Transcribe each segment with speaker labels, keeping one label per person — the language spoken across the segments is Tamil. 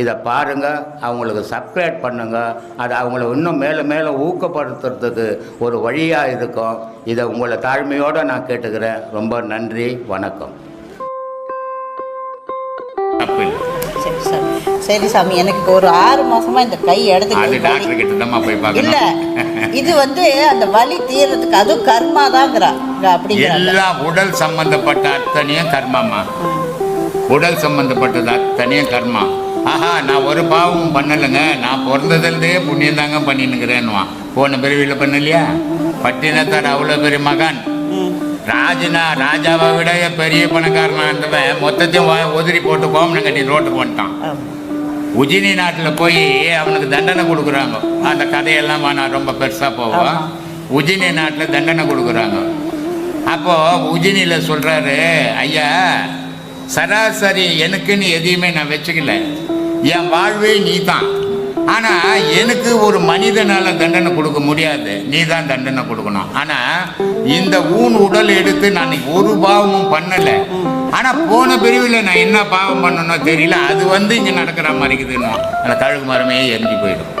Speaker 1: இதை பாருங்க அவங்களுக்கு சப்ஸ்கிரைப் பண்ணுங்க. அது அவங்கள இன்னும் மேலும் மேலும் ஊக்கப்படுத்துறதுக்கு ஒரு வழியாக இருக்கும். இதை உங்களை தாழ்மையோடு நான் கேட்டுக்கிறேன். ரொம்ப நன்றி வணக்கம்.
Speaker 2: சரி சாமி. சரி சாமி எனக்கு ஒரு ஆறு மாசமா இந்த கை இடது கை
Speaker 1: அது
Speaker 2: வலி.
Speaker 1: டாக்டர் கிட்ட தான் போய்
Speaker 2: இல்ல
Speaker 1: பார்க்கணும்
Speaker 2: இது வந்து அந்த வலி தீர்றதுக்கு அதுவும் கர்மா தாங்கிறா. அப்படிங்கிறாங்க
Speaker 1: எல்லா உடல் சம்பந்தப்பட்ட அத்தனையும் கர்மாமா உடல் சம்பந்தப்பட்டது அத்தனையும் கர்மா. ஆஹா நான் ஒரு பாவமும் பண்ணலைங்க நான் பிறந்ததுலேருந்தே புண்ணியம் தாங்க பண்ணினுக்கிறேன்னுவான் போன பிறவியில் பண்ணலையா பட்டினத்தார் அவ்வளோ பெரிய மகான். ராஜனா ராஜாவை விட பெரிய பணக்காரனா இருந்தவன் மொத்தத்தையும் உதிரி போட்டு கோமனம் கட்டி ரோட்டுக்கு வந்துட்டான். உஜினி நாட்டில் போய் அவனுக்கு தண்டனை கொடுக்குறாங்க அந்த கதையெல்லாம் நான் ரொம்ப பெருசாக போவோம். உஜினி நாட்டில் தண்டனை கொடுக்குறாங்க அப்போ உஜினியில் சொல்கிறாரு ஐயா சராசரி எனக்குன்னு எதையுமே நான் வச்சுக்கல. என் வாழ்வே நீ தான் ஆனால் எனக்கு ஒரு மனிதனால் தண்டனை கொடுக்க முடியாது. நீ தான் தண்டனை கொடுக்கணும். ஆனால் இந்த ஊன் உடல் எடுத்து நான் ஒரு பாவமும் பண்ணலை. ஆனால் போன பிரிவில் நான் என்ன பாவம் பண்ணணும் தெரியல. அது வந்து இங்கே நடக்கிற மாதிரி இருக்குதுன்னு. அந்த கழுகு மரமே எரிஞ்சு போயிடும்.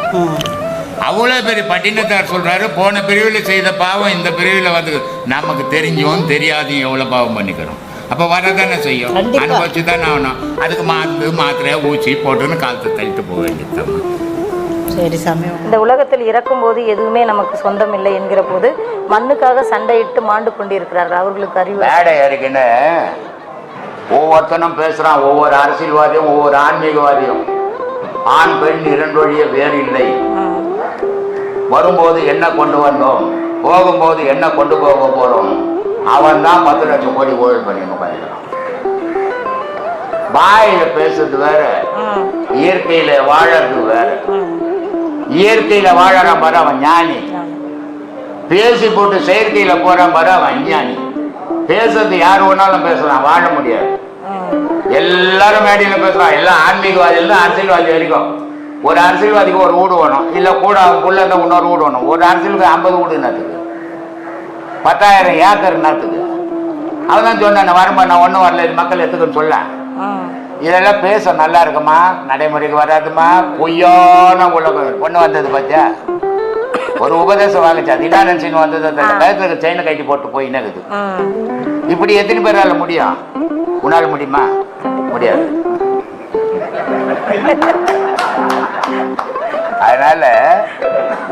Speaker 1: அவ்வளோ பெரிய பட்டினத்தார் சொல்கிறாரு போன பிரிவில் செய்த பாவம் இந்த பிரிவில் வந்து நமக்கு தெரிஞ்சும் தெரியாதையும் எவ்வளோ பாவம் பண்ணிக்கிறோம். அப்போ வரதானே செய்யும். அனுபவிச்சு தானே ஆகணும். அதுக்கு மாத்து மாத்திரை ஊசி போட்டுன்னு காலத்தை தள்ளிட்டு போக வேண்டியது
Speaker 2: சரி சாமி.
Speaker 3: இந்த உலகத்தில் இறக்கும்போது எதுவுமே நமக்கு சொந்தம் இல்லை என்கிற போது மண்ணுக்காக சண்டையிட்டு மாண்டு கொண்டிருக்கிறார்கள். அவர்களுக்கு அறிவு
Speaker 1: மேடை ஏறிக்கின்னு ஒவ்வொருத்தனும் பேசுறான். ஒவ்வொரு அரசியல்வாதியும் ஒவ்வொரு ஆன்மீகவாதியும். ஆண் பெண் இரண்டு வழியே வேறு இல்லை. வரும்போது என்ன கொண்டு வந்தோம் போகும்போது என்ன கொண்டு போக போறோம்? அவன் தான் பத்து லட்சம் கோடி ஊழல் பண்ணி உட்காந்துக்கிறான் வாயில பேசுறது வேற. இயற்கையில வாழறது வேற. இயற்கையில வாழறான் பாரு அவன் ஞானி. பேசி போட்டு செயற்கையில போறான் பாரு அவன் அஞ்ஞானி. பேசுறது யார் வேணாலும் பேசலாம் வாழ முடியாது. எல்லாரும் மேடையில பேசுறான் எல்லாம் ஆன்மீகவாதி எல்லாம் அரசியல்வாதி வரைக்கும். ஒரு அரசியல்வாதிக்கு ஒரு வீடு வேணும். இல்ல கூட அவன் புள்ள இருந்தா இன்னொரு வீடு வேணும். ஒரு அரசியலுக்கு ஐம்பது வீடு என்னத்துக்கு பத்தாயிரம் ஏக்கர் என்னத்துக்கு அவன் தான் சொன்னான் வருமா நான் ஒன்றும் வரல இது மக்கள் எத்துக்குன்னு சொல்ல. இதெல்லாம் பேச நல்லா இருக்குமா? நடைமுறைக்கு வராதுமா? பொய்யான உலகம். பொண்ணு வந்தது பார்த்தியா ஒரு உபதேசம் வாங்கிச்சா. திடானன்சின்னு வந்தது. அந்த கழுத்துக்கு செயினை கட்டி போட்டு போய்
Speaker 3: ம்.
Speaker 1: இப்படி எத்தனை பேரால முடியும்? உன்னால முடியுமா? முடியாது. அதனால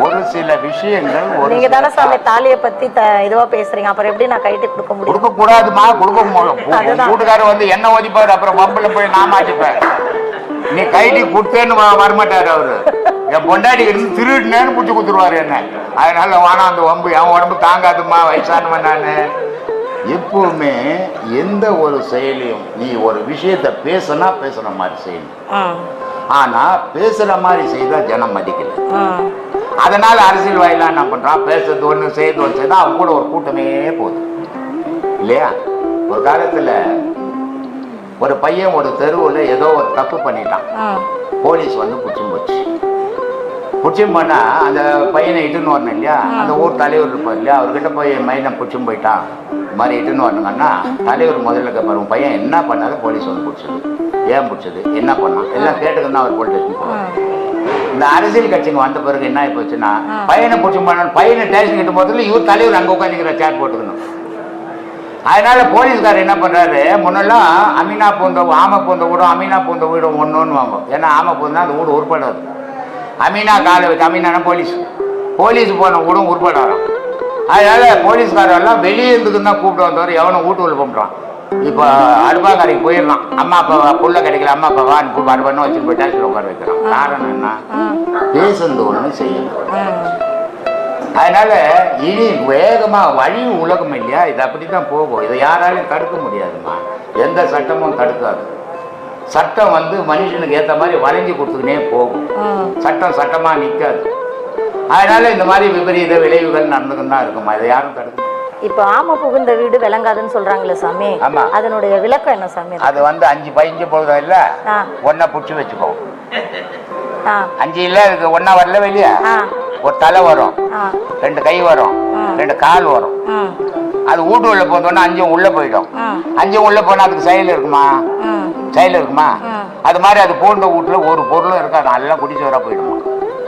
Speaker 1: ஒரு சில விஷயங்கள்
Speaker 3: நீங்க தானே சாமி தாலியை பத்தி இதுவா பேசுறீங்க. அப்புறம் எப்படி நான் கைட்டு கொடுக்க முடியும்?
Speaker 1: கொடுக்க கூடாதுமா கொடுக்க. கூட்டுக்காரர் வந்து என்ன ஒதிப்பாரு அப்புறம் பம்பில் போய் நான் மாட்டிப்பேன். நீ கைடி கொடுத்தேன்னு வரமாட்டாரு அவரு. என் பொண்டாடி இருந்து திருடுனேன்னு பிடிச்சி கொடுத்துருவாரு என்ன. அதனால வானா அந்த வம்பு என் உடம்பு தாங்காதுமா வயசானவன் நான். எப்பவுமே எந்த ஒரு செயலையும் நீ ஒரு விஷயத்த பேசுனா பேசுற மாதிரி செய்யணும். ஆனா பேசுற மாதிரி செய்தா ஜனம் மதிக்கல. அதனால அரசியல்வாதிலாம் என்ன பண்றான் பேசுறது ஒண்ணு செய்யறது ஒன்று செய்தா அவங்க கூட ஒரு கூட்டமே போகுது இல்லையா? ஒரு காலத்துல ஒரு பையன் ஒரு தெருவுல ஏதோ ஒரு தப்பு பண்ணிட்டான். போலீஸ் வந்து பிடிச்சும் போச்சு. பிடிச்சும் பண்ணா அந்த பையனை இட்டுன்னு வரணும் இல்லையா? அந்த ஊர் தலைவர் இருப்பார் இல்லையா? அவர்கிட்ட போய் மைனை பிடிச்சும் போயிட்டான். இந்த மாதிரி இட்டுன்னு வரணுங்கன்னா தலைவர் முதல்ல கேட்பாரு பையன் என்ன பண்ணாரு போலீஸ் வந்து பிடிச்சது. ஏன் பிடிச்சது? என்ன பண்ணான்? எல்லாம் கேட்டுக்கு தான் அவர் போலீஸ் ஸ்டேஷன் போவார் இந்த அரசியல் கட்சிங்க வந்த பிறகு என்ன ஆகி போச்சுன்னா பையனை பிடிச்சும் பண்ணணும் பையனை ஸ்டேஷன் கிட்ட போகிறதுல இவர் தலைவர் அங்கே உட்காந்துக்கிற சேர் போட்டுக்கணும். அதனால போலீஸ்காரர் என்ன பண்றாரு முன்னெல்லாம் அமீனா பூந்த ஆமை பூந்த வீடும் அமீனா பூந்த வீடும் ஒன்றுன்னு வாங்க ஏன்னா ஆமை பூந்தா அந்த வீடு உருப்படாது அமீனா காலை வச்சு அமீனானா போலீஸ். போலீஸ் போன கூட உருப்பட வரான் அதனால போலீஸ்காரெல்லாம் வெளியே இருந்துக்கு தான் கூப்பிட்டு வந்தவர் எவனும் வீட்டுக்குள்ள பண்ணுறான் இப்போ அடுப்பாங்கரைக்கு போயிடலாம். அம்மா அப்பா புள்ள கிடைக்கல அம்மா அப்பா வான்னு கூப்பிட்டு அடுப்பான்னு வச்சுட்டு போய் டேஸ்டில் உட்கார வைக்கிறான். காரணம் என்ன? பேசுறது ஒன்று செய்யணும் அதனால இனி வேகமா வழி உலகம் இல்லையா? இது அப்படித்தான் போகும். இதை யாராலையும் தடுக்க முடியாதும்மா. எந்த சட்டமும் தடுக்காது. சட்டம் வந்து மனுஷனுக்கு ஏத்த மாதிரி வளைஞ்சு கொடுத்துக்கினே போகும். சட்டம் சட்டமா நிக்காது. அதனால இந்த மாதிரி விபரீத விளைவுகள் நடந்துக்கிட்டு தான் இருக்குமா? இதை யாரும் தடுக்க.
Speaker 3: இப்போ ஆம புகுந்த வீடு விளங்காதுன்னு சொல்றாங்களே சாமி. அதனுடைய விளக்கம் என்ன சாமி? அது?
Speaker 1: அது வந்து அஞ்சு பதிஞ்சு பொழுதும் இல்ல. ஒன்னா பிடிச்சி வச்சுக்கோ. அஞ்சு இல்ல இதுக்கு ஒன்னா வரல வெளியே? ஒரு தலை வரும். ரெண்டு கை வரும். ரெண்டு கால் வரும். அது வீட்டு உள்ள போனோன்னா அஞ்சும் உள்ள போயிடும். அஞ்சும் உள்ள போனா அதுக்கு செயல் இருக்குமா?
Speaker 3: ம்
Speaker 1: செயல் இருக்குமா. அது மாதிரி அது பூண்ட வீட்டுல ஒரு பொருளும் இருக்காது எல்லாம் குடிச்சு வர போயிடுமா?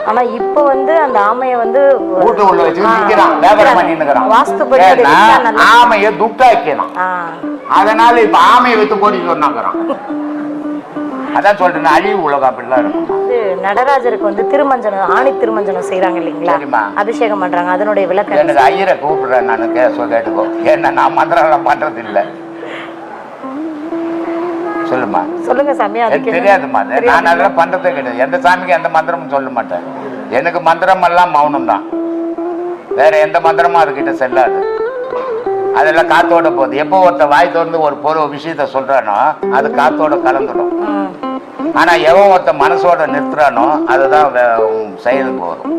Speaker 3: ஆனா இப்போ வந்து அந்த ஆமையை வந்து
Speaker 1: வீட்டு உள்ள வச்சு நிக்கிறான் வியாபாரம் பண்ணிட்டு
Speaker 3: நல்லா-
Speaker 1: ஆமையை துட்டாக்கணும்
Speaker 3: ஆ.
Speaker 1: அதனால இப்ப ஆமையை வித்து கோடி சொன்னாங்கிறான். அதான் சொல்றேன் அழிவு உலகம் அப்படிலாம் இருக்கும்
Speaker 3: நடராஜருக்கு வந்து திருமஞ்சனம் ஆணி திருமஞ்சனம் செய்றாங்க இல்லைங்களா. அபிஷேகம் பண்றாங்க. அதனுடைய விளக்கம்?
Speaker 1: எனக்கு ஐயரை கூப்பிடுறேன் நான் கேட்டுக்கோ. ஏன்னா நான் மந்திரம் பண்றது இல்ல சொல்லுமா?
Speaker 3: சொல்லுங்க சாமி
Speaker 1: எனக்கு? தெரியாதுமா. நான் அதெல்லாம் பண்றதே கிடையாது. எந்த சாமிக்கு எந்த மந்திரமும் சொல்ல மாட்டேன். எனக்கு மந்திரம் எல்லாம் மௌனம் தான் வேற எந்த மந்திரமும் அதுகிட்ட செல்லாது. அதெல்லாம் காத்தோட போகுது. எப்போ ஒருத்த வாய் திறந்து ஒரு பொருள் விஷயத்த சொல்றானோ அது காத்தோட கலந்துடும். ஆனா எவன் ஒருத்த மனசோட நிறுத்துறானோ அதுதான் செயலுக்கு வரும்.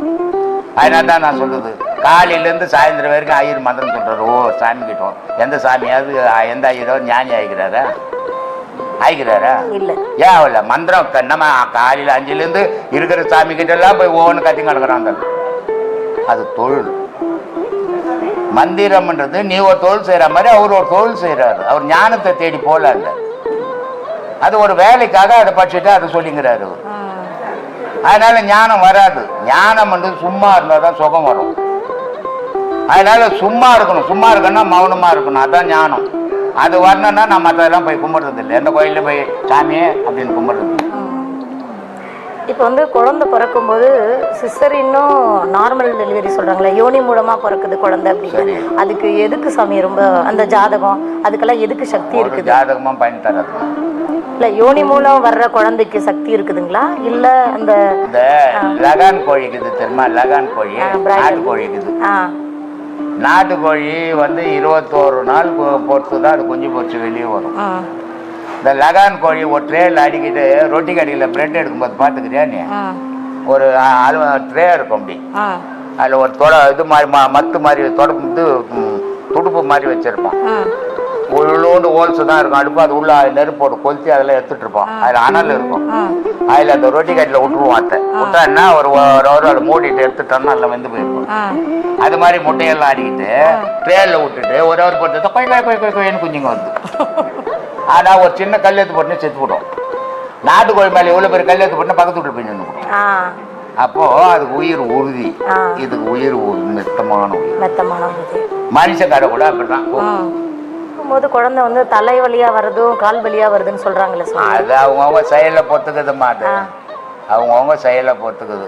Speaker 1: அதனால தான் நான் சொல்லுது காலையில இருந்து சாயந்தரம் வரைக்கும் ஐயர் மந்திரம் சொல்றாரு. ஓ சாமி கிட்டோம் எந்த சாமியாவது எந்த ஐயரோ ஞானி ஆகிக்கிறாரா ஆகிக்கிறாரா
Speaker 3: இல்ல.
Speaker 1: ஏன் அவள மந்திரம் க- நம்ம காலையில் அஞ்சுலேருந்து இருக்கிற சாமி கிட்ட எல்லாம் போய் ஒவ்வொன்று கத்தி கிடக்குறாங்க அது தொழில். மந்திரம்ன்றது நீ ஒரு தொழில் செய்யற மாதிரி அவர் ஒரு தொழில் செய்யறாரு அவர் ஞானத்தை தேடி போல இல்ல. அது ஒரு வேலைக்காக அதை படிச்சுட்டு அதை சொல்லிங்கிறாரு அவர். அதனால ஞானம் வராது. ஞானம் சும்மா இருந்தா தான் சுகம் வரும். அதனால சும்மா இருக்கணும். சும்மா இருக்கணும்னா மௌனமா இருக்கணும். அதான் ஞானம். அது வரணும்னா நான் மற்றதெல்லாம் போய் கும்பிடுறது இல்லை. எந்த கோயிலில் போய் சாமியே அப்படின்னு கும்பிடுறது.
Speaker 3: இப்போ வந்து குழந்தை பிறக்கும்போது சிஸ்டர் இன்னும் நார்மல் டெலிவரி சொல்றாங்களே யோனி மூலமா பிறக்குது குழந்தை அப்படின்னு. அதுக்கு எதுக்கு சாமி ரொம்ப அந்த ஜாதகம் அதுக்கெல்லாம் எதுக்கு சக்தி இருக்குது?
Speaker 1: ஜாதகமும் பயன் தராது
Speaker 3: இல்ல யோனி மூலம் வர்ற குழந்தைக்கு சக்தி இருக்குதுங்களா? இல்ல அந்த
Speaker 1: லகான் கோழி இருக்குது தெரியுமா? லகான் கோழி கோழி இருக்குது நாட்டு கோழி வந்து இருபத்தோரு நாள் பொறுத்து தான் அது குஞ்சு பொறிச்சு வெளியே வரும். இந்த லகான் கோழி ஒரு ட்ரேல அடிக்கிட்டு ரொட்டி கடையில் பிரெட் எடுக்கும்போது பார்த்துக்கிறியா நீ? ஒரு ட்ரே இருக்கும் அப்படி. அதில் ஒரு தொட இது மாதிரி மத்து மாதிரி தொடப்பு இது துடுப்பு மாதிரி வச்சிருப்பான். உள்ளோண்டு ஹோல்ஸ் தான் இருக்கும். அடுப்பு அது உள்ள நெருப்பு போட்டு கொளுத்தி அதில் எடுத்துட்டு இருப்போம். அதில் அனல் இருக்கும். அதில் அந்த ரொட்டி கட்டில் விட்டுருவோம் அத்தை. விட்டான்னா ஒரு ஒரு ஒரு அதை மூடிட்டு எடுத்துட்டோம்னா அதில் வெந்து போயிருக்கும். அது மாதிரி முட்டையெல்லாம் அடிக்கிட்டு ட்ரேலில் விட்டுட்டு ஒரு ஒரு போட்டு கொய் கொய் கொய் கொய் கொய்னு குஞ்சுங்க வருது. ஆனால் ஒரு சின்ன கல் எடுத்து போட்டு செத்து போட்டோம் நாட்டுக்கோழி மேலே எவ்வளோ பெரிய கல் எடுத்து போட்டு பக்கத்து வீட்டில் போய் நின்று அப்போ அதுக்கு உயிர் உறுதி. இதுக்கு உயிர் மெத்தமான உயிர். மனுஷக்கார கூட அப்படிதான்.
Speaker 3: போது குழந்தை வந்து தலை வழியா வருதும் கால் வழியா வருதுன்னு சொல்றாங்களே
Speaker 1: அது அவங்கவுங்க செயலை பொறுத்துக்குதும்மா அது. அவங்கவுங்க செயலை பொறுத்துக்குது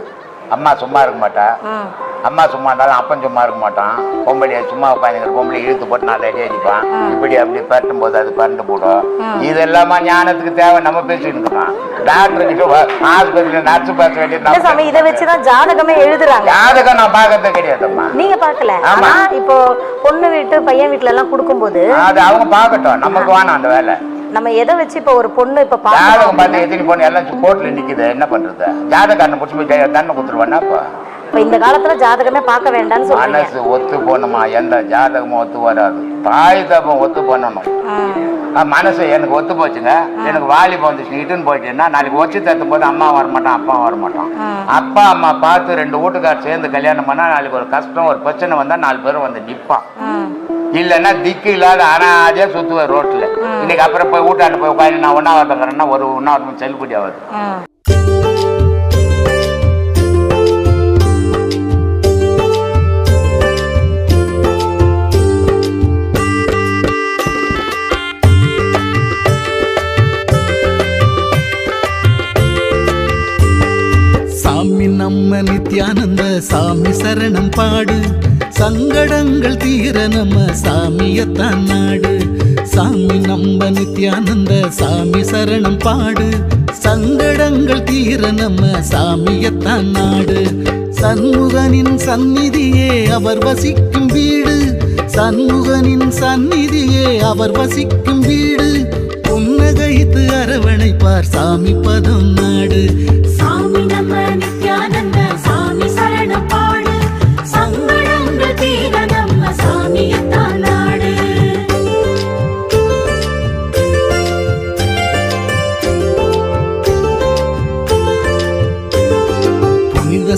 Speaker 1: அம்மா சும்மா இருக்க மாட்டா.
Speaker 3: ம்
Speaker 1: அம்மா சும்மா இருந்தாலும் அப்பன் சும்மா இருக்க மாட்டான். பொம்பளைய சும்மா உட்காந்துக்கிற பொம்பளை இழுத்து போட்டு நாலு அடி அடிப்பான் இப்படி அப்படி பரட்டும் போது அது பரண்டு போடும். இது எல்லாமா ஞானத்துக்கு தேவை? நம்ம பேசிட்டு இருக்கோம் டாக்டர் கிட்ட ஆஸ்பத்திரியில் நர்ஸ் பேச வேண்டியது
Speaker 3: இதை வச்சுதான் ஜாதகமே எழுதுறாங்க.
Speaker 1: ஜாதகம் நான் பார்க்கறது கிடையாதும்மா.
Speaker 3: நீங்க பார்க்கல.
Speaker 1: ஆமா.
Speaker 3: இப்போ பொண்ணு வீட்டு பையன் வீட்ல எல்லாம் கொடுக்கும்போது
Speaker 1: அது அவங்க பார்க்கட்டும். நமக்கு வேணாம் அந்த வேலை.
Speaker 3: நம்ம எதை வச்சு இப்போ ஒரு பொண்ணு இப்ப
Speaker 1: ஜாதகம் பார்த்து எத்தனை பொண்ணு எல்லாம் கோர்ட்ல நிக்குது. என்ன பண்றது? ஜாதகம் பிடிச்சி போய் தண்டனை கொடுத்துருவானா இப்போ
Speaker 3: இப்ப இந்த காலத்துல ஜாதகமே பார்க்க வேண்டாம்னு சொல்றீங்க.
Speaker 1: மனசு ஒத்து போகணுமா? எந்த ஜாதகமும் ஒத்து வராது. தாய் தப்பம் ஒத்து பண்ணணும். மனசு எனக்கு ஒத்து போச்சுங்க எனக்கு வாலிபம் வந்துச்சு இட்டுன்னு போயிட்டேன்னா நாளைக்கு வச்சு தத்தும் போது அம்மா வரமாட்டான் அப்பா வரமாட்டான். அப்பா அம்மா பார்த்து ரெண்டு வீட்டுக்கார் சேர்ந்து கல்யாணம் பண்ணா நாளைக்கு ஒரு கஷ்டம் ஒரு பிரச்சனை வந்தா நாலு பேரும் வந்து நிப்பான்.
Speaker 3: ம்.
Speaker 1: இல்லைன்னா திக்கு இல்லாத அனாதியா சுத்துவேன் ரோட்ல. இன்னைக்கு அப்புறம் போய் வீட்டாண்டு போய் உட்காந்து நான் ஒன்னாவதுங்கிறேன்னா ஒரு ஒன்னாவது செல்லுபடி ஆகுது.
Speaker 4: சாமி நம்ம நித்யானந்த சாமி சரணம் பாடு. சங்கடங்கள் தீர நம்ம சாமியத்தான் நாடு. சாமி நம்ம நித்யானந்த சாமி சரணம் பாடு. சங்கடங்கள் தீர நம்ம சாமியத்தான் நாடு. சண்முகனின் சந்நிதியே அவர் வசிக்கும் வீடு. சண்முகனின் சந்நிதியே அவர் வசிக்கும் வீடு. புன்னகைத்து அரவணைப்பார் சாமி பதம் நாடு.